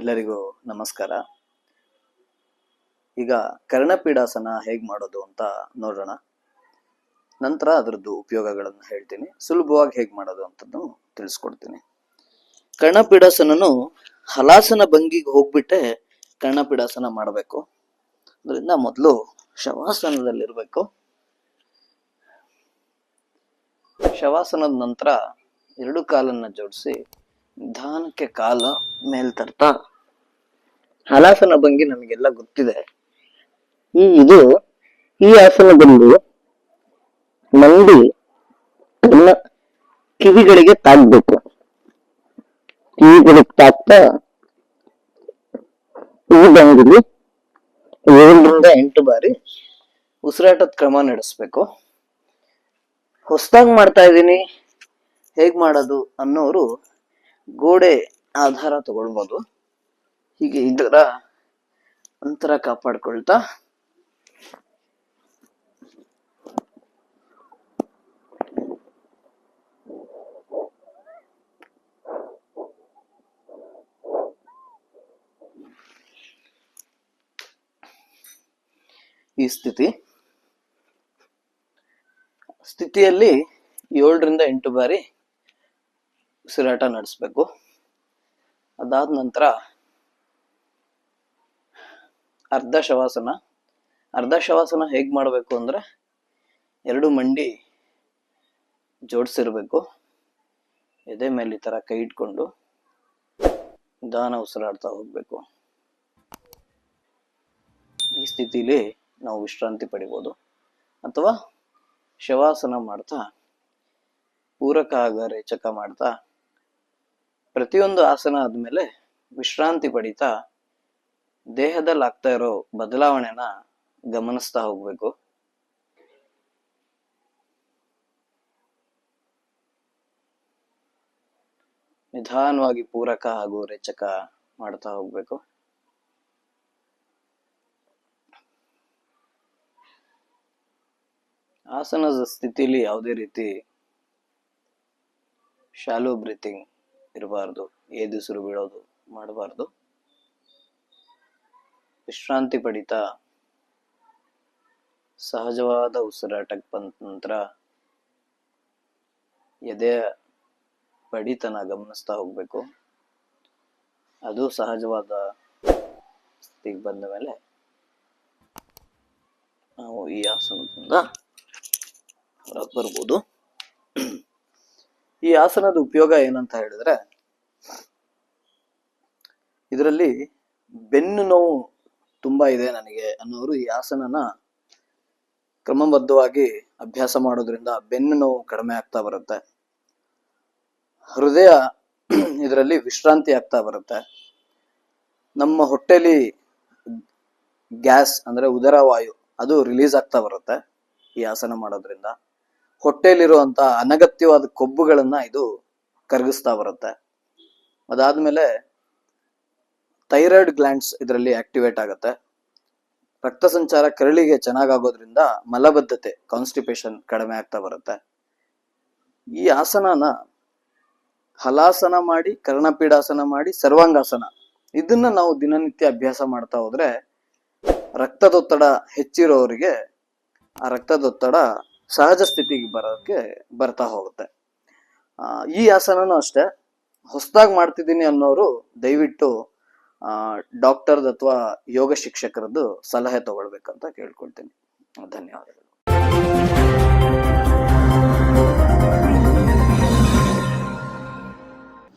ಎಲ್ಲರಿಗೂ ನಮಸ್ಕಾರ. ಈಗ ಕರ್ಣಪೀಡಾಸನ ಹೇಗೆ ಮಾಡೋದು ಅಂತ ನೋಡೋಣ. ನಂತರ ಅದರದ್ದು ಉಪಯೋಗಗಳನ್ನು ಹೇಳ್ತೀನಿ. ಸುಲಭವಾಗಿ ಹೇಗೆ ಮಾಡೋದು ಅಂತದ್ದು ತಿಳಿಸ್ಕೊಡ್ತೀನಿ. ಕರ್ಣಪೀಡಾಸನನು ಹಲಾಸನ ಭಂಗಿಗೆ ಹೋಗ್ಬಿಟ್ಟೆ ಕರ್ಣಪೀಡಾಸನ ಮಾಡಬೇಕು. ಅದರಿಂದ ಮೊದಲು ಶವಾಸನದಲ್ಲಿರಬೇಕು. ಶವಾಸನದ ನಂತರ ಎರಡು ಕಾಲನ್ನ ಜೋಡಿಸಿ ನಿಧಾನಕ್ಕೆ ಕಾಲ ಮೇಲ್ ತರ್ತಾ ಹಲಾಸನ ಭಂಗಿ ನಮಗೆಲ್ಲ ಗೊತ್ತಿದೆ. ಈ ಇದು ಈ ಆಸನದಲ್ಲಿ ಮಂಡಿ ತನ್ನ ಕಿವಿಗಳಿಗೆ ತಾಗ್ಬೇಕು ಕಿವಿಗಳಿಗೆ ತಾಕ್ತಾ ಈ ಭಂಗಿಲಿ ಏಳರಿಂದ ಎಂಟು ಬಾರಿ ಉಸಿರಾಟದ ಕ್ರಮ ನಡೆಸ್ಬೇಕು. ಹೊಸದಾಗಿ ಮಾಡ್ತಾ ಇದ್ದೀನಿ. ಹೇಗ್ ಮಾಡೋದು ಅನ್ನೋರು ಗೋಡೆ ಆಧಾರ ತಗೊಳ್ಬೋದು. ಹೀಗೆ ಇದರ ಅಂತರ ಕಾಪಾಡ್ಕೊಳ್ತಾ. ಈ ಸ್ಥಿತಿ. ಸ್ಥಿತಿಯಲ್ಲಿ ಏಳರಿಂದ ಎಂಟು ಬಾರಿ ಉಸಿರಾಟ ನಡೆಸ್ಬೇಕು. ಅದಾದ ನಂತರ ಅರ್ಧ ಶವಾಸನ. ಅರ್ಧ ಶವಾಸನ ಹೇಗ್ ಮಾಡಬೇಕು ಅಂದ್ರೆ ಎರಡು ಮಂಡಿ ಜೋಡಿಸಿರ್ಬೇಕು. ಎದೆ ಮೇಲೆ ಈ ತರ ಕೈ ಇಟ್ಕೊಂಡು ನಿಧಾನ ಉಸಿರಾಡ್ತಾ ಹೋಗ್ಬೇಕು. ಈ ಸ್ಥಿತಿಲಿ ನಾವು ವಿಶ್ರಾಂತಿ ಪಡಿಬೋದು. ಅಥವಾ ಶವಾಸನ ಮಾಡ್ತಾ ಪೂರಕ ಆಗ ರೇಚಕ ಮಾಡ್ತಾ ಪ್ರತಿಯೊಂದು ಆಸನ ಆದ್ಮೇಲೆ ವಿಶ್ರಾಂತಿ ಪಡಿತಾ ದೇಹದಲ್ಲಿ ಆಗ್ತಾ ಇರೋ ಬದಲಾವಣೆನ ಗಮನಿಸ್ತಾ ಹೋಗ್ಬೇಕು. ನಿಧಾನವಾಗಿ ಪೂರಕ ಹಾಗೂ ರೇಚಕ ಮಾಡ್ತಾ ಹೋಗ್ಬೇಕು. ಆಸನದ ಸ್ಥಿತಿಲಿ ಯಾವುದೇ ರೀತಿ ಶಾಲೋ ಬ್ರೀತಿಂಗ್ ಇರಬಾರ್ದು, ಏದುಸಿರು ಬೀಳೋದು ಮಾಡಬಾರ್ದು. ವಿಶ್ರಾಂತಿ ಪಡಿತ ಸಹಜವಾದ ಉಸಿರಾಟಕ್ಕೆ ಬಂದ ನಂತರ ಎದೆಯ ಬಡಿತನ ಗಮನಿಸ್ತಾ ಹೋಗ್ಬೇಕು. ಅದು ಸಹಜವಾದ ಸ್ಥಿತಿಗೆ ಬಂದ ಮೇಲೆ ನಾವು ಈ ಆಸನದಿಂದ ಹೊರಗೆ ಬರ್ಬೋದು. ಈ ಆಸನದ ಉಪಯೋಗ ಏನಂತ ಹೇಳಿದ್ರೆ, ಇದರಲ್ಲಿ ಬೆನ್ನು ನೋವು ತುಂಬಾ ಇದೆ ನನಗೆ ಅನ್ನೋರು ಈ ಆಸನನ ಕ್ರಮಬದ್ಧವಾಗಿ ಅಭ್ಯಾಸ ಮಾಡೋದ್ರಿಂದ ಬೆನ್ನು ನೋವು ಕಡಿಮೆ ಆಗ್ತಾ ಬರುತ್ತೆ. ಹೃದಯ ಇದರಲ್ಲಿ ವಿಶ್ರಾಂತಿ ಆಗ್ತಾ ಬರುತ್ತೆ. ನಮ್ಮ ಹೊಟ್ಟೆಲಿ ಗ್ಯಾಸ್ ಅಂದ್ರೆ ಉದರ ವಾಯು ಅದು ರಿಲೀಸ್ ಆಗ್ತಾ ಬರುತ್ತೆ ಈ ಆಸನ ಮಾಡೋದ್ರಿಂದ. ಹೊಟ್ಟೆಯಲ್ಲಿರುವಂತ ಅನಗತ್ಯವಾದ ಕೊಬ್ಬುಗಳನ್ನ ಇದು ಕರಗಿಸ್ತಾ ಬರುತ್ತೆ. ಅದಾದ್ಮೇಲೆ ಥೈರಾಯ್ಡ್ ಗ್ಲ್ಯಾಂಡ್ಸ್ ಇದರಲ್ಲಿ ಆಕ್ಟಿವೇಟ್ ಆಗುತ್ತೆ. ರಕ್ತ ಸಂಚಾರ ಕರಳಿಗೆ ಚೆನ್ನಾಗಾಗೋದ್ರಿಂದ ಮಲಬದ್ಧತೆ ಕಾನ್ಸ್ಟಿಪೇಷನ್ ಕಡಿಮೆ ಆಗ್ತಾ ಬರುತ್ತೆ. ಈ ಆಸನನ ಹಲಾಸನ ಮಾಡಿ, ಕರ್ಣಪೀಡಾಸನ ಮಾಡಿ, ಸರ್ವಾಂಗಾಸನ ಇದನ್ನ ನಾವು ದಿನನಿತ್ಯ ಅಭ್ಯಾಸ ಮಾಡ್ತಾ ಹೋದ್ರೆ ರಕ್ತದೊತ್ತಡ ಹೆಚ್ಚಿರೋರಿಗೆ ಆ ರಕ್ತದೊತ್ತಡ ಸಹಜ ಸ್ಥಿತಿಗೆ ಬರೋಕ್ಕೆ ಬರ್ತಾ ಹೋಗುತ್ತೆ. ಈ ಆಸನನೂ ಅಷ್ಟೇ. ಹೊಸದಾಗಿ ಮಾಡ್ತಿದ್ದೀನಿ ಅನ್ನೋರು ದಯವಿಟ್ಟು ಡಾಕ್ಟರ್ ಅಥವಾ ಯೋಗ ಶಿಕ್ಷಕರದ್ದು ಸಲಹೆ ತಗೊಳ್ಬೇಕಂತ ಕೇಳ್ಕೊಳ್ತೀನಿ. ಧನ್ಯವಾದಗಳು.